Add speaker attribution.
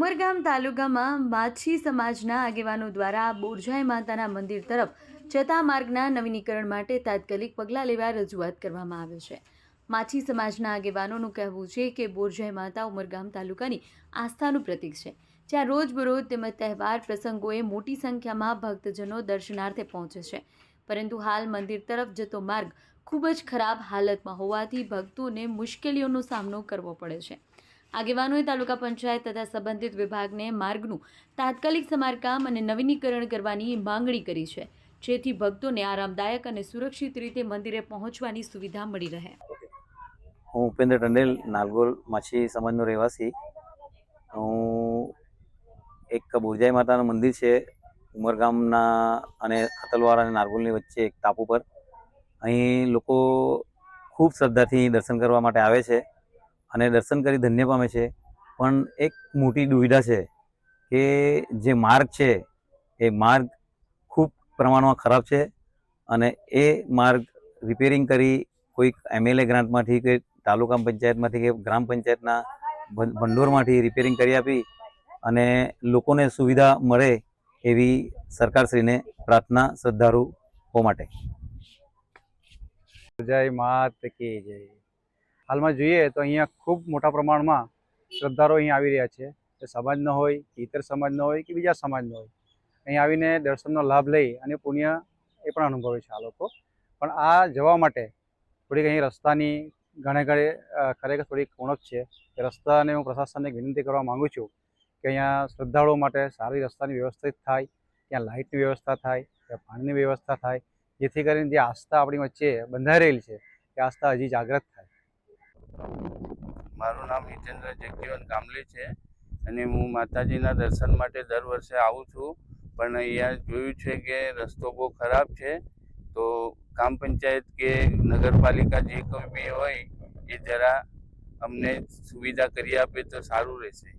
Speaker 1: ઉમરગામ તાલુકામાં માછી સમાજના આગેવાનો દ્વારા બોરજાઈ માતાના મંદિર તરફ જતા માર્ગના નવીનીકરણ માટે તાત્કાલિક પગલાં લેવા રજૂઆત કરવામાં આવે છે. માછી સમાજના આગેવાનોનું કહેવું છે કે બોરજાઈ માતા ઉમરગામ તાલુકાની આસ્થાનું પ્રતીક છે. જ્યાં રોજબરોજ તેમજ તહેવાર પ્રસંગોએ મોટી સંખ્યામાં ભક્તજનો દર્શનાર્થે પહોંચે છે. પરંતુ હાલ મંદિર તરફ જતો માર્ગ ખૂબ જ ખરાબ હાલતમાં હોવાથી ભક્તોને મુશ્કેલીઓનો સામનો કરવો પડે છે. આગેવાનોએ તાલુકા પંચાયત તથા સંબંધિત વિભાગને માર્ગનું તાત્કાલિક સમારકામ અને નવીનીકરણ કરવાની માંગણી કરી છે, જેથી ભક્તોને આરામદાયક અને સુરક્ષિત રીતે મંદિરે પહોંચવાની સુવિધા મળી રહે.
Speaker 2: હું ઉપેન્દ્ર ટંડેલ, નાલગોલ, માછી સમાજનો રહેવાસી. હું એક બોરજાઈ માતાનું મંદિર છે ઉમરગામના અને અતલવાડા અને નારગોલની વચ્ચે એક ટાપુ પર. અહીં લોકો ખૂબ શ્રદ્ધાથી દર્શન કરવા માટે આવે છે. અને દર્શન કરી ધન્ય પામે છે. પણ એક મોટી દુવિધા છે કે જે માર્ગ છે, એ માર્ગ ખૂબ પ્રમાણમાં ખરાબ છે અને એ માર્ગ રિપેરિંગ કરી કોઈક એમએલએ ગ્રાન્ટમાંથી કે તાલુકા પંચાયતમાંથી કે ગ્રામ પંચાયતના ભંડોરમાંથી રિપેરિંગ કરી આપી અને લોકોને સુવિધા મળે એવી સરકારશ્રીને પ્રાર્થના શ્રદ્ધાળુઓ માટે.
Speaker 3: જય માત કી જય. હાલમાં જોઈએ તો અહીંયા ખૂબ મોટા પ્રમાણમાં શ્રદ્ધાળુઓ અહીં આવી રહ્યા છે. એ સમાજનો હોય, કે ઇતર સમાજનો હોય, કે બીજા સમાજનો હોય. અહીં આવીને દર્શનનો લાભ લઈ અને પુણ્ય એ પણ અનુભવે છે આ લોકો. પણ આ જવા માટે થોડીક અહીં રસ્તાની ઘણે ઘણે ખરેખર થોડીક ઉણપ છે. એ રસ્તાને હું પ્રશાસનને વિનંતી કરવા માગું છું કે અહીંયા શ્રદ્ધાળુઓ માટે સારી રસ્તાની વ્યવસ્થિત થાય, ત્યાં લાઇટની વ્યવસ્થા થાય, ત્યાં પાણીની વ્યવસ્થા થાય. જેથી કરીને જે આસ્થા આપણી વચ્ચે બંધાઈ રહેલી છે, એ આસ્થા હજી જાગૃત થાય.
Speaker 4: મારું નામ હિતેન્દ્ર જગજીવન કામલી છે અને હું માતાજીના દર્શન માટે દર વર્ષે આવું છું. પણ અહીંયા જોયું છે કે રસ્તો બહુ ખરાબ છે. તો ગ્રામ પંચાયત કે નગરપાલિકા જે કોઈ બી હોય એ જરા અમને સુવિધા કરી આપે તો સારું રહેશે.